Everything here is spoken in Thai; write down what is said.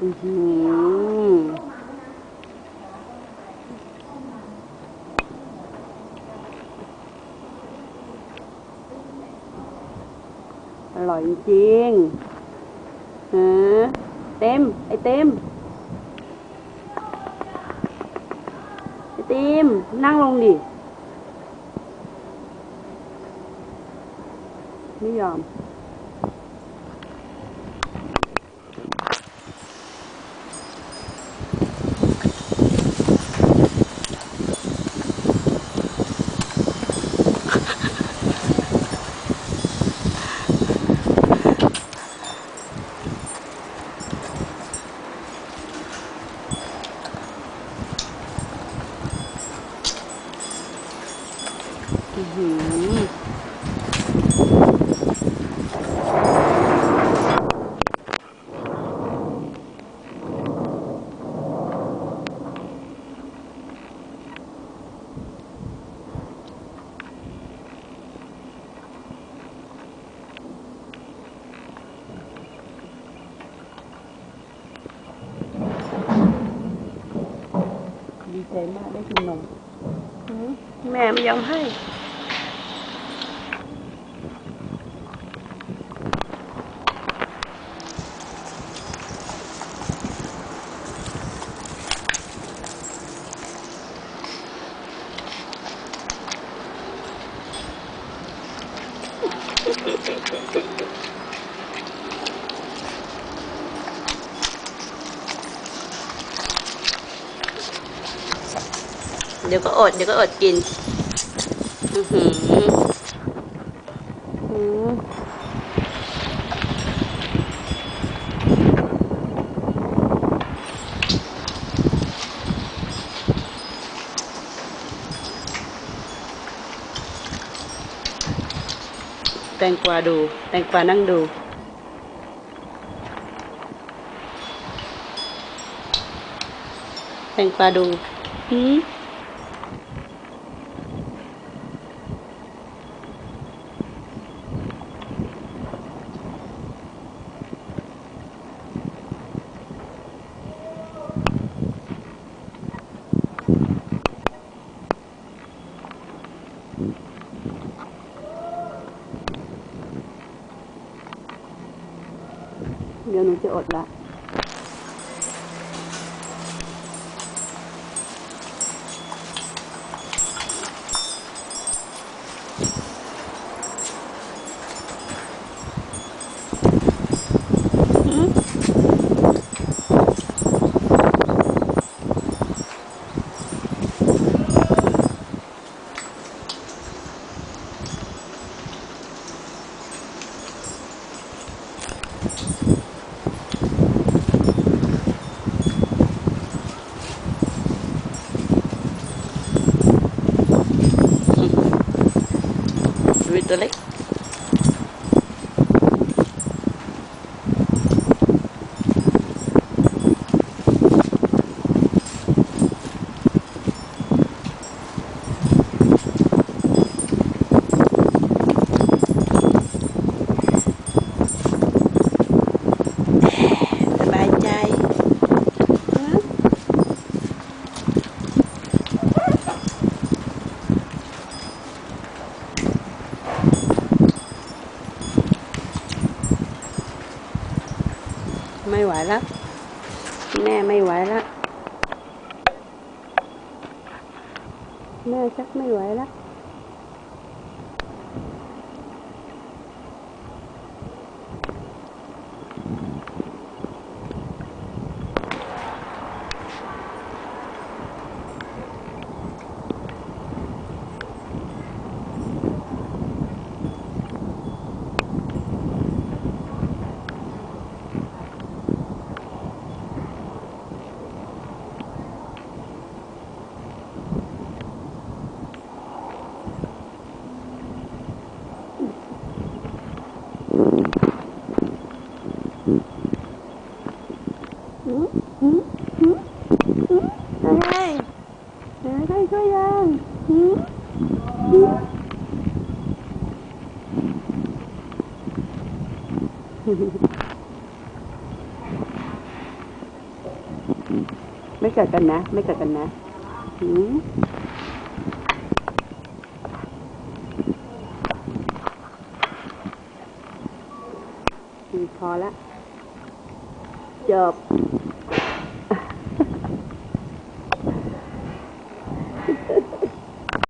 อร่อยจริงๆฮะเต็ม ไอเต็ม ไอเต็ม นั่งลงดิ ไม่ยอม ดีใจมากได้กินนมแม่ไม่ยอมให้ เดี๋ยวก็อด เดี๋ยวก็อดกิน อือหืออ แตงกวาดู แตงกวานั่งดูแตงกวาดูหืม เดี๋ยวหนูจะอดละ ชีวิตตัวเล็ก สบายใจหือ ไม่ไหว แล้ว แม่ไม่ไหวแล้ว แม่ชักไม่ไหวแล้ว อะไรอะไรก็ยังหืมหืมไม่กัดกันนะ ไม่กัดกันนะหือืมพอละ จบ